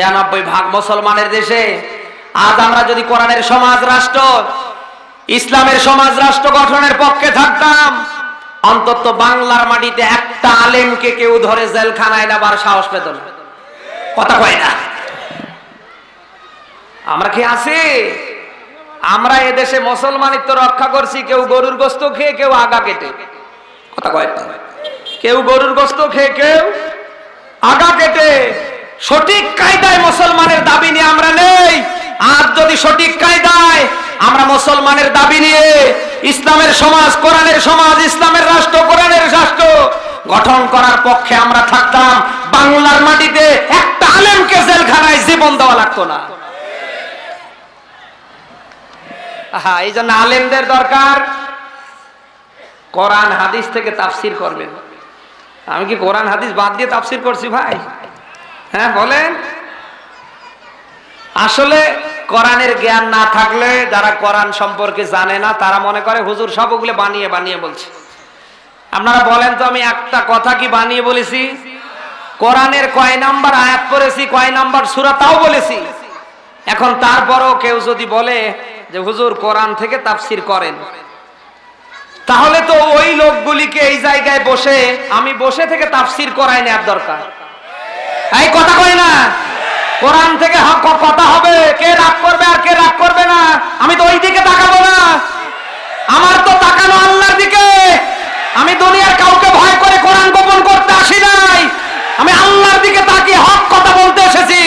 ছিয়ানব্বই ভাগ মুসলমানের দেশে আজ আমরা যদি কোরআনের সমাজ রাষ্ট্র, ইসলামের সমাজ রাষ্ট্র গঠনের পক্ষে থাকতাম, অন্তত বাংলার মাটিতে একটা আলেমকে কেউ ধরে জেলখানায় নেবার সাহস পেত না। কথা কয় না। আমরা কি আছি? আমরা এদেশে মুসলমানিত্ব রক্ষা করছি, কেউ গরুর গোস্ত খেয়ে কেউ আগা কেটে। কথা কয় না। কেউ গরুর গোস্ত খেয়ে কেউ আগা কেটে। সঠিক কায়দায় মুসলমানের দাবি নিয়ে আমরা নেই। আর যদি সঠিক কায়দায় আমরা মুসলমানের দাবি নিয়ে ইসলামের সমাজ, কোরআনের সমাজ, ইসলামের রাষ্ট্র, কোরআনের রাষ্ট্র গঠন করার পক্ষে আমরা থাকতাম, বাংলার মাটিতে একটা আলেমকে জেলখানায় জীবন দেওয়া লাগতো না। হ্যাঁ এই জন্য আলেমদের দরকার। কোরআন হাদিস থেকে তাফসির করবেন। আমি কি কোরআন হাদিস বাদ দিয়ে তাফসির করছি ভাই? হ্যাঁ বলেন। আসলে কোরআনের জ্ঞান না থাকলে যারা কোরআন সম্পর্কে জানে না, তারা মনে করে, হুজুর, সব ওগুলো বানিয়ে বানিয়ে বলছে। আপনারা বলেন তো, আমি একটা কথা কি বানিয়ে বলেছি? কোরআনের কয় নাম্বার আয়াত করেছি কয় নাম্বার সুরা তাও বলেছি। এখন তারপরও কেউ যদি বলে যে, হুজুর, কোরআন থেকে তাফসির করেন। তাহলে তো ওই লোকগুলিকে এই জায়গায় বসে, আমি বসে থেকে তাফসির করাই নেওয়ার দরকার। এই কথা কই না। কোরআন থেকে কথা হবে। কে রাগ করবে আর কে রাগ করবে না? আমি তো ওই দিকে তাকাবো না। আমার তো তাকানো আল্লাহর দিকে। আমি দুনিয়ার কাউকে ভয় করে কোরআন গোপন করতে আসি নাই। আমি আল্লাহর দিকে তাকিয়ে হক কথা বলতে এসেছি।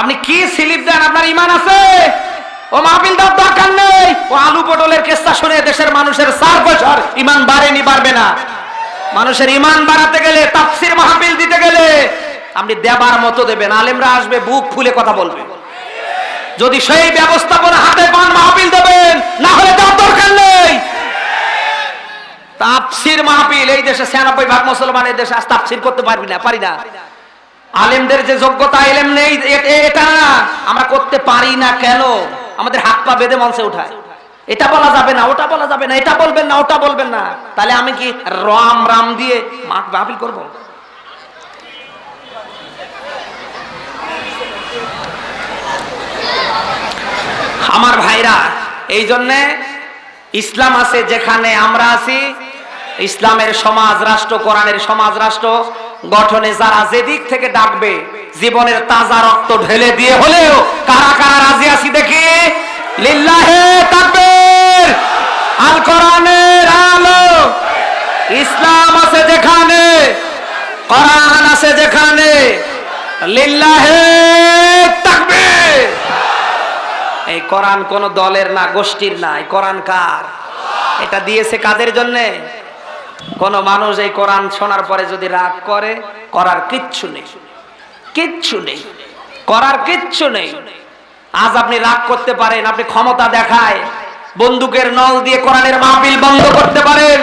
আপনি কি স্লিপ দেন? আপনার ইমান আছে? ও মাহফিল দেওয়ার দরকার নেই। ও আলু পটলের কেসটা শুনে দেশের মানুষের চার বছর ইমান বাড়েনি, বাড়বে না। মানুষের ইমান বাড়াতে গেলে, তাফসির মাহফিল দিতে গেলে আপনি দেবার মতো দেবেন, আলেমরা আসবে, বুক ফুলে কথা বলবে। যদি সেই ব্যবস্থাপনা হাতে পান, মাহফিল দেবেন, না হলে দেওয়ার দরকার নেই। তাফসির মাহফিল, এই দেশে ছিয়ানব্বই ভাগ মুসলমান, এই দেশে আজ তাফসির করতে পারবি না, পারি না। আলেমদের যে যোগ্যতা, এলেম নেই এটা আমরা করতে পারি না কেন? আমাদের হাত পা বেঁধে মঞ্চে উঠায়। এটা বলা যাবে না, ওটা বলা যাবে না, এটা বলবেন না, ওটা বলবেন না। তাহলে আমি কি রাম রাম দিয়ে মাঠ মাহফিল করব? আমার ভাইরা, এই জন্যে ইসলাম আছে যেখানে আমরা আছি, ইসলামের সমাজ রাষ্ট্র, কোরআনের সমাজ রাষ্ট্র, গঠনে যারা যেদিক থেকে ডাকবে, জীবনের তাজা রক্ত ঢেলে দিয়ে হলেও কারা কারা রাজি আছি দেখি? লিল্লাহে তাকবীর। আল কোরআনের আলো। ইসলাম আছে যেখানে, কোরআন আছে যেখানে। লিল্লাহে তাকবীর। এই কোরআন কোন দলের না, গোষ্ঠীর না, এই কোরআন কার? এটা দিয়েছে কাদের জন্য? কোন মানুষ এই কোরআন শোনার পরে যদি রাগ করে, করার কিচ্ছু নেই। কিচ্ছু নেই। করার কিচ্ছু নেই। আজ আপনি রাগ করতে পারেন, আপনি ক্ষমতা দেখায়। বন্দুকের নল দিয়ে কোরআনের মাহফিল বন্ধ করতে পারেন।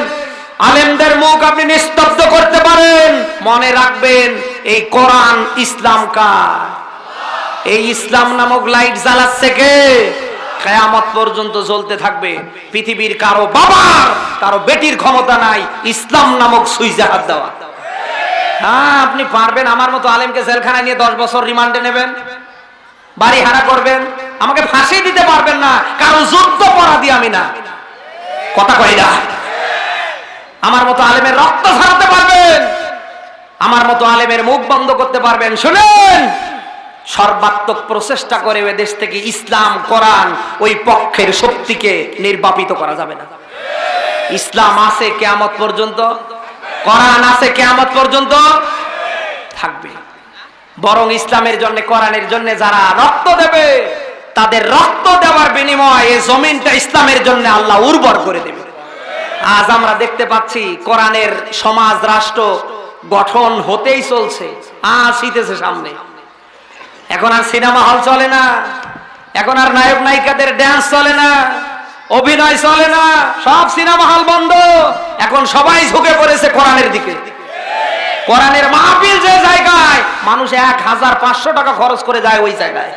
আলেমদের মুখ আপনি নিস্তব্ধ করতে পারেন। মনে রাখবেন, এই কোরআন ইসলাম কার? এই ইসলাম নামক লাইট জ্বালাচ্ছে কে? কেয়ামত পর্যন্ত জ্বলতে থাকবে। পৃথিবীর কারও বাবার, কারও বেটির ক্ষমতা নাই। ইসলাম নামক সুইজে হাত দেওয়া। হ্যাঁ আপনি পারবেন আমার মতো আলেমকে জেলখানায় নিয়ে দশ বছর রিমান্ডে নেবেন বাড়ি হারা করবেন। আমাকে ফাঁসি দিতে পারবেন না কারণ যুদ্ধ পরাধী আমি না। কথা কই না। আমার মতো আলেমের রক্ত ছাড়াতে পারবেন। আমার মতো আলেমের মুখ বন্ধ করতে পারবেন। শুনেন, সর্বাত্মক প্রচেষ্টা করে ওই দেশ থেকে ইসলাম, কোরআন ওই পক্ষের শক্তিকে নির্বাপিত করা যাবে না। ইসলাম আছে কেয়ামত পর্যন্ত? কোরআন আছে কেয়ামত পর্যন্ত? থাকবে। বরং ইসলামের জন্য, কোরআনের জন্য যারা রক্ত দেবে তাদের রক্ত দেওয়ার বিনিময়ে এই জমিনটা ইসলামের জন্য আল্লাহ উর্বর করে দেবে। আজ আমরা দেখতে পাচ্ছি কোরআনের সমাজ, রাষ্ট্র গঠন হতেই চলছে আসিতেছে সামনে। এখন আর সিনেমা হল চলে না, এখন আর নায়ক নায়িকাদের ড্যান্স চলে না, অভিনয় চলে না, সব সিনেমা হল বন্ধ। এখন সবাই ঝুঁকে পড়েছে কোরআনের দিকে। কোরআনের মাহফিল যে জায়গায়, মানুষ এক হাজার পাঁচশো টাকা খরচ করে যায় ওই জায়গায়।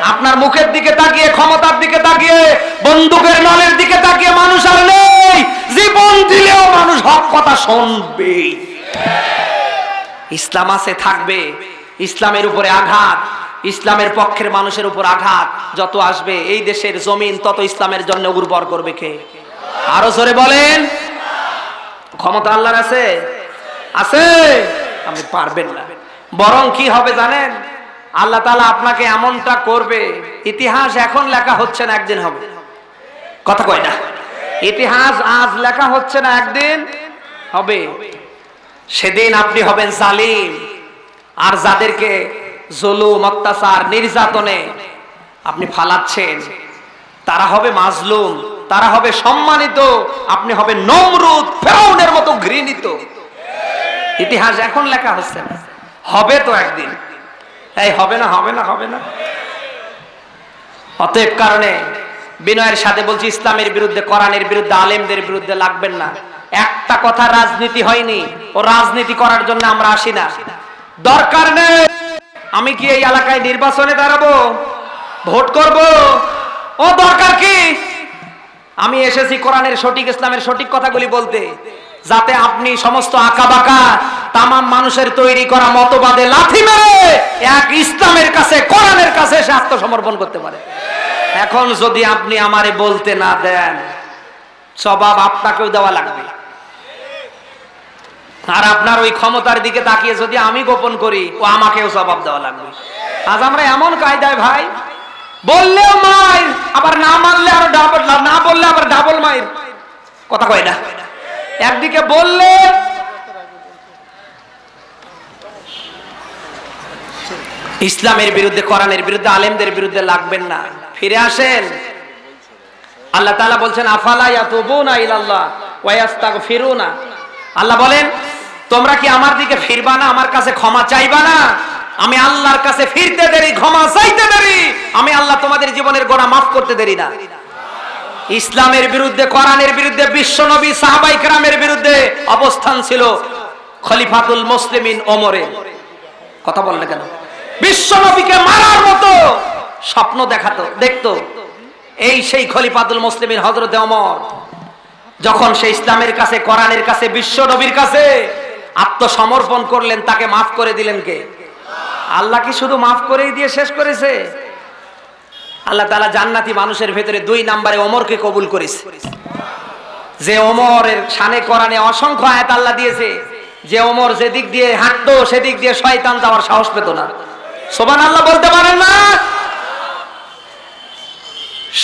আপনার মুখের দিকে তাকিয়ে, ক্ষমতার দিকে তাকিয়ে, বন্দুকের নলের দিকে তাকিয়ে মানুষ আর নেই। জীবন দিলেও মানুষ হক কথা শুনবেই ইসলাম আছে, থাকবে। ইসলামের উপরে আঘাত, ইসলামের পক্ষের মানুষের উপর আঘাত যত আসবে, এই দেশের জমিন তত ইসলামের জন্য উর্বর করবে কে? আরও জোরে বলেন। ক্ষমতা আল্লাহর আছে? আছে। আপনি পারবেন না। বরং কি হবে জানেন? আল্লাহ তালা আপনাকে এমনটা করবে, ইতিহাস এখন লেখা হচ্ছে না, একদিন হবে। কথা কয় না। ইতিহাস আজ লেখা হচ্ছে না, একদিন হবে। সেদিন আপনি হবেন জালিম। আর যাদেরকে জুলুম, অত্যাচার, নির্যাতনে আপনি ফালাচ্ছেন, তারা হবে মাজলুম, তারা হবে সম্মানিত, আপনি হবে নমরুদ, ফেরাউনের মতো ঘৃণিত। ইতিহাস এখন লেখা হচ্ছে না। হবে তো একদিন। এই, হবে না হবে না হবে না। অতএব কারণে বিনয়ের সাথে বলছি, ইসলামের বিরুদ্ধে, কোরআনের বিরুদ্ধে, আলেমদের বিরুদ্ধে লাগবেন না। একটা কথা রাজনীতি হয়নি, ও রাজনীতি করার জন্য আমরা আসি না। দরকার নেই, আমি কি এই এলাকায় নির্বাচনে দাঁড়াবো? ভোট করব? ও, দরকার কি? আমি এসেছি কোরআনের সঠিক, ইসলামের সঠিক কথাগুলি বলতে, যাতে আপনি সমস্ত আঁকা বাঁকা তামাম মানুষের তৈরি করা মতবাদে লাথি মেরে এক ইসলামের কাছে, কোরআনের কাছে সে আত্মসমর্পণ করতে পারে। এখন যদি আপনি আমারে বলতে না দেন, জবাব আপনাকেও দেওয়া লাগবে। আর আপনার ওই ক্ষমতার দিকে তাকিয়ে যদি আমি গোপন করি, ও আমাকেও জবাব দেওয়া লাগবে। আজ আমরা এমন কায়দায় ভাই, বললেও মায়ের, আবার না মানলে আরও ডাবল না বললে আবার ডাবল মায়ের। কথা কয় না? একদিকে বললে ইসলামের বিরুদ্ধে, কোরআনের বিরুদ্ধে, আলেমদের বিরুদ্ধে লাগবেন না। ফিরে আসেন। আল্লাহ তাআলা বলছেন, আফালা ইয়াতুবুনা ইলাল্লাহ ওয়া ইয়াস্তাগফিরুনা। আল্লাহ বলেন, তোমরা কি আমার দিকে ফিরবা না? আমার কাছে ক্ষমা চাইবা না? আমি আল্লাহর কাছে ফিরতে দেরি, ক্ষমা চাইতে দেরি। আমি আল্লাহ তোমাদের জীবনের গোনা মাফ করতে দেরি না। ইসলামের বিরুদ্ধে, কোরআনের বিরুদ্ধে, বিশ্ব নবী, সাহাবাই কেরামের বিরুদ্ধে অবস্থান ছিল খলিফাতুল মুসলিমিন ওমরে। কথা বললে কেন? বিশ্ব নবীকে মারার মতো স্বপ্ন দেখাতো, দেখতো। এই সেই খলিফাতুল মুসলিমিন হজরত অমর যখন সে ইসলামের কাছে, কোরআনের কাছে, বিশ্ব নবীর কাছে আত্মসমর্পণ করলেন, তাকে মাফ করে দিলেন কে? আল্লাহ কি শুধু মাফ করেই দিয়ে শেষ করেছে? আল্লাহ তালা জান্নাতি মানুষের ভেতরে দুই নাম্বারে ওমরকে কবুল করেছে। যে ওমরের শানে কোরআনে অসংখ্য আয়াত আল্লাহ দিয়েছে, যে ওমর যেদিক দিয়ে হাঁটতো, সেদিক দিয়ে শয়তান যাওয়ার সাহস পেত না। সোবান আল্লাহ বলতে পারেন না?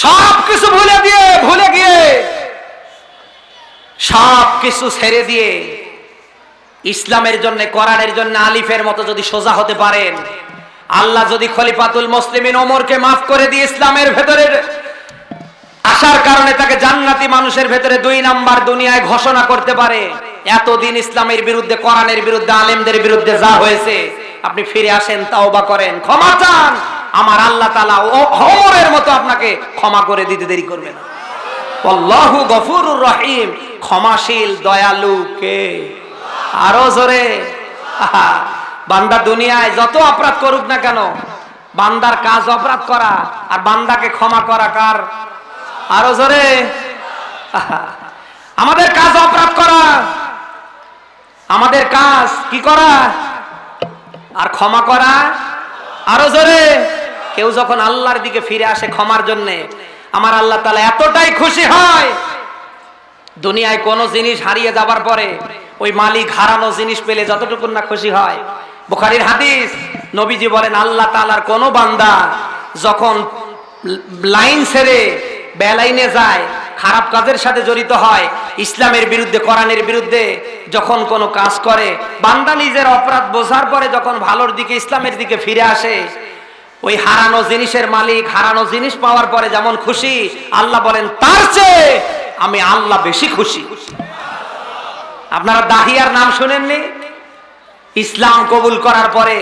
সব কিছু ভুলে দিয়ে, ভুলে গিয়ে, সব কিছু ছেড়ে দিয়ে, ইসলামের জন্য, কোরআনের জন্য, আলিফের মতো যদি সোজা হতে পারেন, আল্লাহ যদি খলিফাতুল মুসলিমিন ওমরকে মাফ করে দিয়ে ইসলামের ভেতরে আসার কারণে তাকে জান্নাতি মানুষের ভেতরে দুই নাম্বার দুনিয়ায় ঘোষণা করতে পারে, এতদিন ইসলামের বিরুদ্ধে, কোরআনের বিরুদ্ধে, আলেমদের বিরুদ্ধে যা হয়েছে আপনি ফিরে আসেন, তাওবা করেন, ক্ষমা চান। আমার আল্লাহ তালা ও ওমরের মতো আপনাকে ক্ষমা করে দিতে দেরি করবে না। আল্লাহু গফুরুর রহিম। ক্ষমাশীল, দয়ালু কে? আরও জোরে। বান্দা দুনিয়ায় যত অপরাধ করুক না কেন, বান্দার কাজ অপরাধ করা আর বান্দাকে ক্ষমা করা কার? আরও জোরে। আমাদের কাজ অপরাধ করা। আমাদের কাজ কি করা? আর ক্ষমা করা আরও জোরে। কেউ যখন আল্লাহর দিকে ফিরে আসে ক্ষমার জন্যে, আমার আল্লাহ তালা এতটাই খুশি হয়। দুনিয়ায় কোনো জিনিস হারিয়ে যাবার পরে ওই মালিক হারানো জিনিস পেলে যতটুকু না খুশি হয়। বুখারির হাদিস, নবীজি বলেন, আল্লাহ তালার কোনো বান্দা যখন লাইন ছেড়ে বেলাইনে যায় খারাপ কাজের সাথে জড়িত হয়। ইসলামের বিরুদ্ধে, কোরআনের বিরুদ্ধে যখন কোনো কাজ করে, বান্দা নিজের অপরাধ বোঝার পরে যখন ভালোর দিকে, ইসলামের দিকে ফিরে আসে, ওই হারানো জিনিসের মালিক, হারানো জিনিস পাওয়ার পরে যেমন খুশি, আল্লাহ বলেন, তার চেয়ে আমি আল্লাহ বেশি খুশি। আপনারা দাহিয়ার নাম শুনেননি? ইসলাম কবুল করার পরে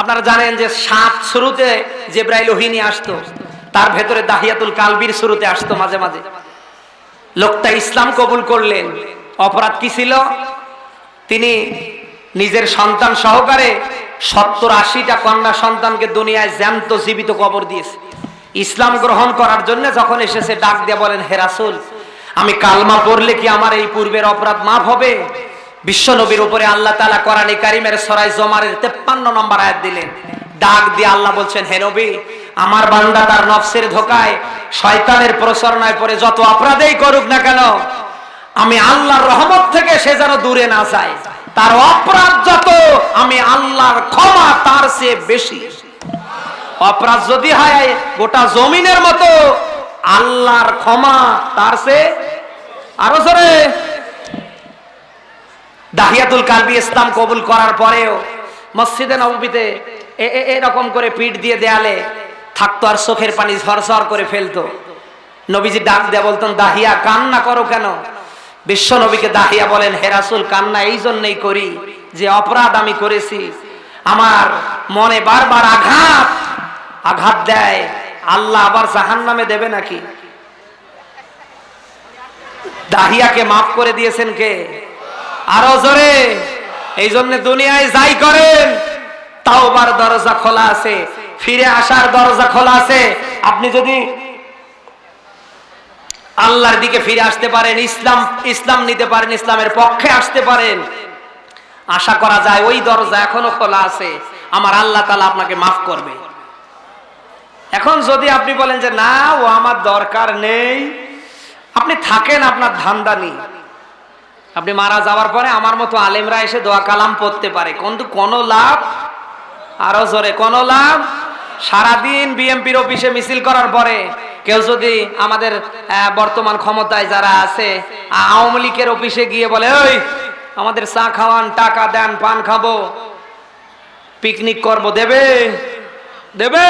আপনারা জানেন যে সাত শুরুতে জেব্রাইল ওহিনী আসতো, তার ভেতরে দাহিয়াতুল কালবির শুরুতে আসতো মাঝে মাঝে। লোকটা ইসলাম কবুল করলেন। অপরাধ কি ছিল? তিনি নিজের সন্তান সহকারে সত্তর আশিটা কন্যা সন্তানকে দুনিয়ায় জ্যান্ত জীবিত কবর দিয়েছে। ইসলাম গ্রহণ করার জন্য যখন এসেছে, ডাক দিয়ে বলেন হেরাসুল আমি কালমা পড়লে কি আমার এই পূর্বের অপরাধ মাফ হবে? বিশ্ব নবীর উপরে আল্লাহ তালা কোরআন কারিমের সরাই জমারের তেপ্পান্ন নম্বর আয়াত দিলেন। ডাক দিয়ে আল্লাহ বলছেন, হে নবী আমার বান্দা তার নফসের ধোকায় শয়তানের প্রসরণায় পরে যত অপরাধেই করুক না কেন, আমি আল্লাহর রহমত থেকে সে যেন দূরে না যায়। তার অপরাধ যত, আমি আল্লাহর ক্ষমা তার চেয়ে বেশি। অপরাধ যদি হয়, গোটা জমিনের মতো আল্লাহর ক্ষমা তার চেয়ে আরও জোরে। দাহিয়াতুল কালবি ইসলাম কবুল করার পরেও মসজিদে নবীতে এরকম করে পিঠ দিয়ে দেয়ালে থাকতো আর চোখের পানি ঝরঝর করে ফেলতো। নবীজি ডাক দেয়া বলতেন, দাহিয়া, কান্না করো কেন? বিশ্ব নবীকে দাহিয়া বলেন হেরাসুল কান্না এই জন্যই করি যে অপরাধ আমি করেছি। আমার মনে বারবার আঘাত আঘাত দেয়। আল্লাহ আবার জাহান নামে দেবে নাকি? দাহিয়াকে মাফ করে দিয়েছেন কে? আরও জোরে। এই জন্য দুনিয়ায় যাই করেন তাও তাওবার দরজা খোলা আছে। ফিরে আসার দরজা খোলা আছে। আপনি যদি আল্লাহর দিকে ফিরে আসতে পারেন, ইসলাম ইসলাম নিতে পারেন, ইসলামের পক্ষে আসতে পারেন, আশা করা যায় ওই দরজা এখনও খোলা আছে। আমার আল্লাহ তালা আপনাকে মাফ করবে। এখন যদি আপনি বলেন যে, না, ও আমার দরকার নেই। আপনি থাকেন আপনার ধান্দা নেই আপনি মারা যাওয়ার পরে আমার মতো আলেমরা এসে দোয়া কালাম পড়তে পারে। কিন্তু কোনো লাভ, আরও জোরে, কোনো লাভ সারাদিন বিএমপির অফিসে মিছিল করার পরে কেউ যদি আমাদের বর্তমান ক্ষমতায় যারা আছে, আওয়ামী লীগের অফিসে গিয়ে বলে ওই আমাদের চা খাওয়ান, টাকা দেন, পান খাব, পিকনিক করব। দেবে? দেবে?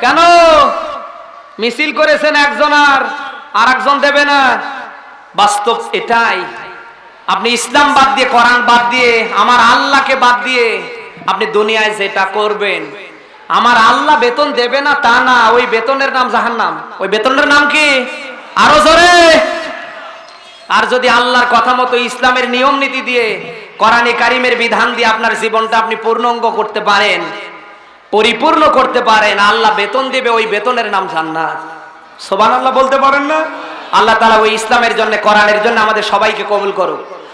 কেন? মিছিল করেছেন একজন আর আর একজন দেবে না। বাস্তব এটাই। আপনি ইসলাম বাদ দিয়ে, কোরআন বাদ দিয়ে, আমার আল্লাহকে বাদ দিয়ে আপনি দুনিয়ায় যেটা করবেন আমার আল্লাহ বেতন দেবে না, তা না, ওই বেতনের নাম জাহান্নাম। ওই বেতনের নাম কি? আরও জোরে। আর যদি আল্লাহর কথা মতো ইসলামের নিয়ম নীতি দিয়ে, কোরআনে কারিমের বিধান দিয়ে আপনার জীবনটা আপনি পূর্ণাঙ্গ করতে পারেন, পরিপূর্ণ করতে পারেন, আল্লাহ বেতন দিবে, ওই বেতনের নাম জান্নাত। সোবান আল্লাহ বলতে পারেন না? আল্লাহ তালা ওই ইসলামের জন্য, কোরআনের জন্য আমাদের সবাইকে কবুল করুক।